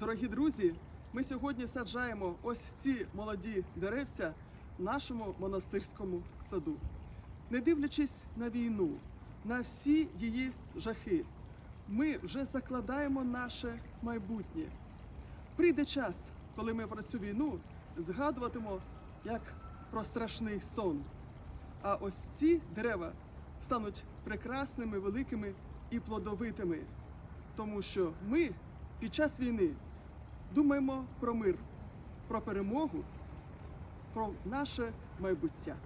Дорогі друзі, ми сьогодні саджаємо ось ці молоді деревця в нашому монастирському саду. Не дивлячись на війну, на всі її жахи, ми вже закладаємо наше майбутнє. Прийде час, коли ми про цю війну згадуватимо як про страшний сон. А ось ці дерева стануть прекрасними, великими і плодовитими, тому що ми під час війни думаємо про мир, про перемогу, про наше майбуття.